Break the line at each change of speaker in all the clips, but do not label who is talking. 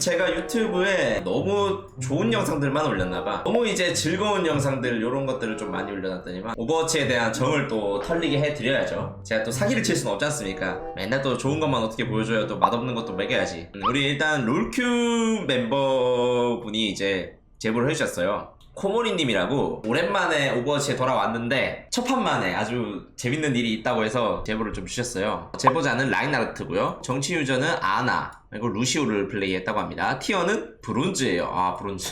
제가 유튜브에 너무 좋은 영상들만 올렸나봐. 너무 이제 즐거운 영상들 이런 것들을 좀 많이 올려놨더니만 오버워치에 대한 정을 또 털리게 해드려야죠. 제가 또 사기를 칠 수는 없지 않습니까? 맨날 또 좋은 것만 어떻게 보여줘야 또 맛없는 것도 먹여야지. 음, 우리 일단 롤큐 멤버분이 이제 제보를 해주셨어요 코모리님이라고 오랜만에 오버워치에 돌아왔는데 첫 판만에 아주 재밌는 일이 있다고 해서 제보를 좀 주셨어요. 제보자는 라인하르트고요. 정치 유저는 아나 그리고 루시오를 플레이했다고 합니다. 티어는 브론즈예요. 아 브론즈.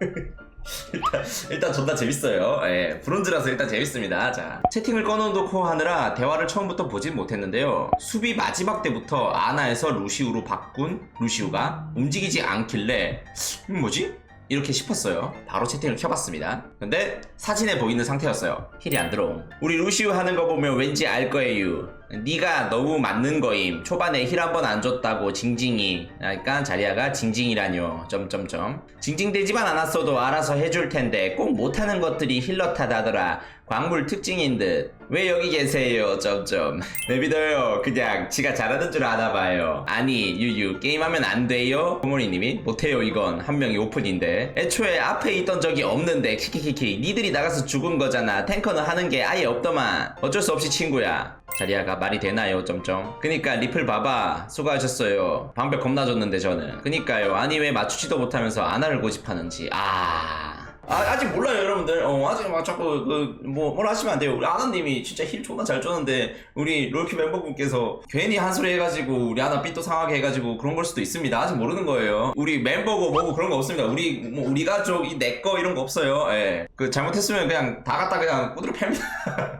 일단, 일단 존나 재밌어요. 예, 브론즈라서 일단 재밌습니다. 자, 채팅을 꺼놓고 하느라 대화를 처음부터 보진 못했는데요. 수비 마지막 때부터 아나에서 루시우로 바꾼 루시우가 움직이지 않길래 음, 뭐지? 이렇게 싶었어요. 바로 채팅을 켜봤습니다. 근데 사진에 보이는 상태였어요. 힐이 안 들어옴. 우리 루시우 하는 거 보면 왠지 알 거예요. 네가 너무 맞는 거임. 초반에 힐 한 번 안 줬다고 징징이. 그러니까 자리아가 징징이라뇨. 점점점. 징징대지만 않았어도 알아서 해줄 텐데 꼭 못하는 것들이 힐러 탓하더라. 광물 특징인 듯. 왜 여기 계세요? 점점. 내 믿어요. 그냥 지가 잘하는 줄 아나 봐요. 아니 유유 게임하면 안 돼요? 부모님이 못해요 이건 한 명이 오픈인데. 애초에 앞에 있던 적이 없는데 키키키키 니들이 나가서 죽은 거잖아. 탱커는 하는 게 아예 없더만. 어쩔 수 없이 친구야. 자리아가 말이 되나요? 점점. 그니까 리플 봐봐. 수고하셨어요. 방벽 겁나 줬는데 저는. 그니까요. 아니 왜 맞추지도 못하면서 아나를 고집하는지. 아. 아, 아 직 몰라요, 여러분들. 어, 아직 막 자꾸, 그, 뭐, 뭘 하시면 안 돼요. 우리 아나님이 진짜 힐 존나 잘 줬는데, 우리 롤큐 멤버분께서 괜히 한 소리 해가지고, 우리 아나 삐또 상하게 해가지고, 그런 걸 수도 있습니다. 아직 모르는 거예요. 우리 멤버고 뭐고 그런 거 없습니다. 우리, 뭐, 우리 가족, 이 내 거 이런 거 없어요. 예. 그, 잘못했으면 그냥 다 갖다 그냥 꾸드려 팹니다.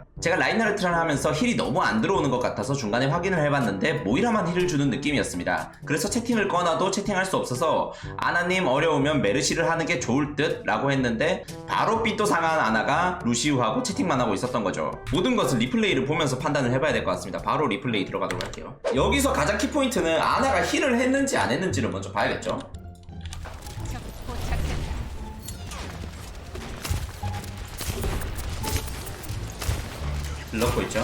제가 라인하르트를 하면서 힐이 너무 안 들어오는 것 같아서 중간에 확인을 해봤는데 모이라만 힐을 주는 느낌이었습니다. 그래서 채팅을 꺼놔도 채팅할 수 없어서 아나님 어려우면 메르시를 하는 게 좋을 듯 라고 했는데 바로 삐또 상한 아나가 루시우하고 채팅만 하고 있었던 거죠. 모든 것은 리플레이를 보면서 판단을 해봐야 될 것 같습니다. 바로 리플레이 들어가도록 할게요. 여기서 가장 키포인트는 아나가 힐을 했는지 안 했는지를 먼저 봐야겠죠. 넣고 있죠.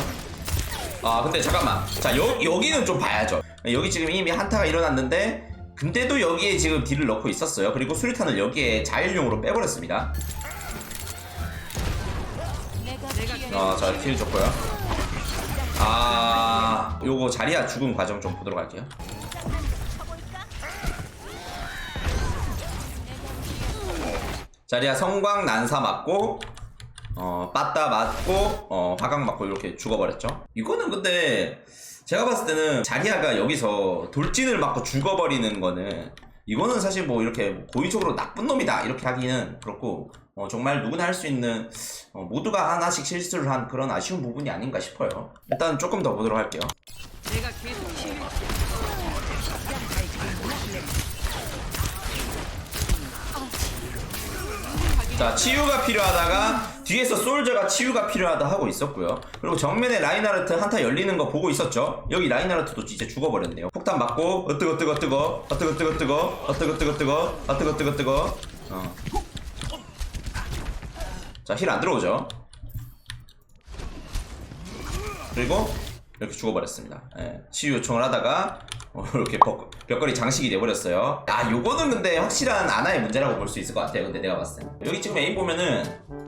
아 근데 잠깐만. 자 여, 여기는 좀 봐야죠. 여기 지금 이미 한타가 일어났는데 근데도 여기에 지금 딜을 넣고 있었어요. 그리고 수리탄을 여기에 자일용으로 빼버렸습니다. 아자 딜 좋고요. 아 요거 자리야 죽은 과정 좀 보도록 할게요. 자리야 성광 난사 맞고 어, 빠따 맞고, 어, 화강 맞고 이렇게 죽어버렸죠. 이거는 근데 제가 봤을 때는 자리아가 여기서 돌진을 맞고 죽어버리는 거는 이거는 사실 뭐 이렇게 뭐 고의적으로 나쁜 놈이다 이렇게 하기는 그렇고 어, 정말 누구나 할 수 있는 어, 모두가 하나씩 실수를 한 그런 아쉬운 부분이 아닌가 싶어요. 일단 조금 더 보도록 할게요.
내가 계속
자 치유가 필요하다가 뒤에서 솔저가 치유가 필요하다 하고 있었고요. 그리고 정면에 라인하르트 한타 열리는 거 보고 있었죠? 여기 라인하르트도 진짜 죽어버렸네요. 폭탄 맞고 어뜨거 뜨거 뜨거 어뜨거 뜨거 뜨거 어뜨거 뜨거 뜨거 어뜨거 뜨거 뜨거. 어. 자힐 안 들어오죠? 그리고 이렇게 죽어버렸습니다. 예, 치유 요청을 하다가 어, 이렇게 벽, 벽걸이 장식이 돼버렸어요. 아 요거는 근데 확실한 아나의 문제라고 볼 수 있을 것 같아요. 근데 내가 봤을 때. 여기 지금 에임 보면은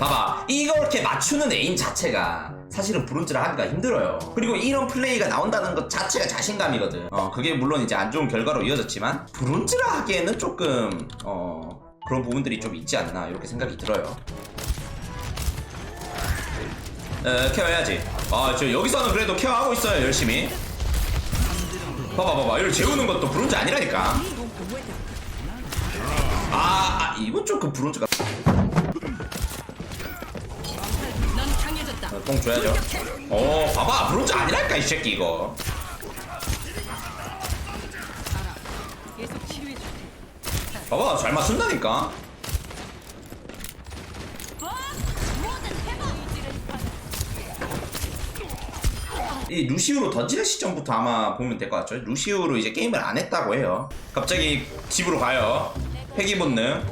봐봐 이렇게 맞추는 에임 자체가 사실은 브론즈를 하기가 힘들어요 그리고 이런 플레이가 나온다는 것 자체가 자신감이거든 어 그게 물론 이제 안 좋은 결과로 이어졌지만 브론즈라 하기에는 조금 어 그런 부분들이 좀 있지 않나 이렇게 생각이 들어요 에, 케어해야지. 아, 저 여기서는 그래도 케어하고 있어요, 열심히. 봐봐, 봐봐. 이걸 재우는 것도 브론즈 아니라니까. 아, 아 이건 좀그 브론즈가. 어, 뽕 줘야죠. 어, 봐봐. 브론즈 아니라니까, 이 새끼, 이거. 봐봐, 잘 맞춘다니까. 이 루시우로 던지는 시점부터 아마 보면 될 것 같죠? 루시우로 이제 게임을 안 했다고 해요. 갑자기 집으로 가요. 회귀 본능.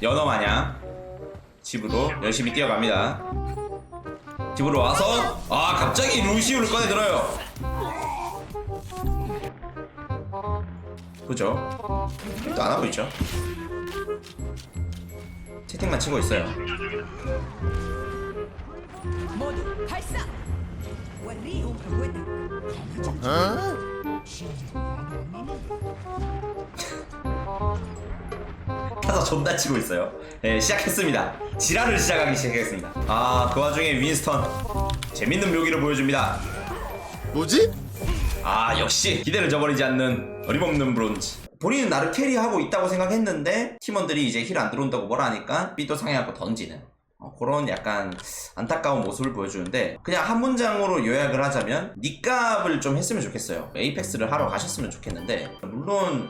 연어 마냥 집으로 열심히 뛰어갑니다. 집으로 와서 아 갑자기 루시우를 꺼내 들어요. 그죠? 또 안 하고 있죠? 채팅만 치고 있어요. 존나 치고 있어요. 네, 시작했습니다. 지랄을 시작하기 시작했습니다. 아, 그 와중에 윈스턴 재밌는 묘기를 보여줍니다.
뭐지?
아, 역시 기대를 저버리지 않는 어림없는 브론즈. 본인은 나를 캐리하고 있다고 생각했는데 팀원들이 이제 힐 안 들어온다고 뭐라 하니까 삐또 상해하고 던지는 어, 그런 약간 안타까운 모습을 보여주는데 그냥 한 문장으로 요약을 하자면 니값을 좀 했으면 좋겠어요 에이펙스를 하러 가셨으면 좋겠는데 물론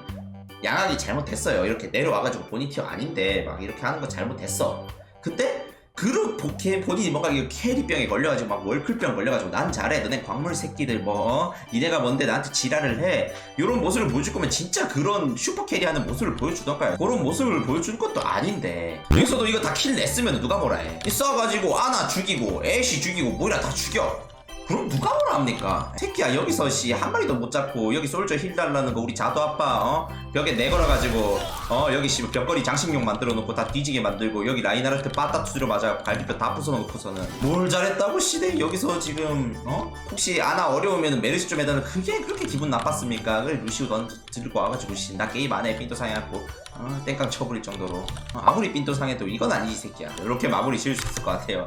양악이 잘못했어요. 이렇게 내려와가지고 본인 티어 아닌데 막 이렇게 하는 거 잘못했어. 근데 그룹 복해 본인이 뭔가 이거 캐리병에 걸려가지고 막 월클병 걸려가지고 난 잘해. 너네 광물 새끼들 뭐 어? 니네가 뭔데 나한테 지랄을 해. 이런 모습을 보여줄 거면 진짜 그런 슈퍼 캐리하는 모습을 보여주던가요 그런 모습을 보여주는 것도 아닌데. 여기서도 이거 다 킬 냈으면 누가 뭐라 해? 써가지고 아나 죽이고 애쉬 죽이고 모이라 다 죽여 그럼 누가 뭐라 합니까? 새끼야 여기서 씨 한 마리도 못 잡고 여기 솔저 힐 달라는 거 우리 자도 아빠 어? 벽에 내걸어 가지고 어? 여기 씨 벽걸이 장식용 만들어 놓고 다 뒤지게 만들고 여기 라인하르트 빠따 투지로 맞아 갈비뼈 다 부숴 놓고서는 뭘 잘했다고 씨네 여기서 지금 어? 혹시 아나 어려우면 메르시 좀 해달라 그게 그렇게 기분 나빴습니까? 그래 루시우 넌 들고 와가지고 씨 나 게임 안해 삔또 상해갖고 어, 땡깡 쳐버릴 정도로. 어, 아무리 삔또 상해도 이건 아니지 새끼야. 이렇게 마무리 지을 수 있을 것 같아요.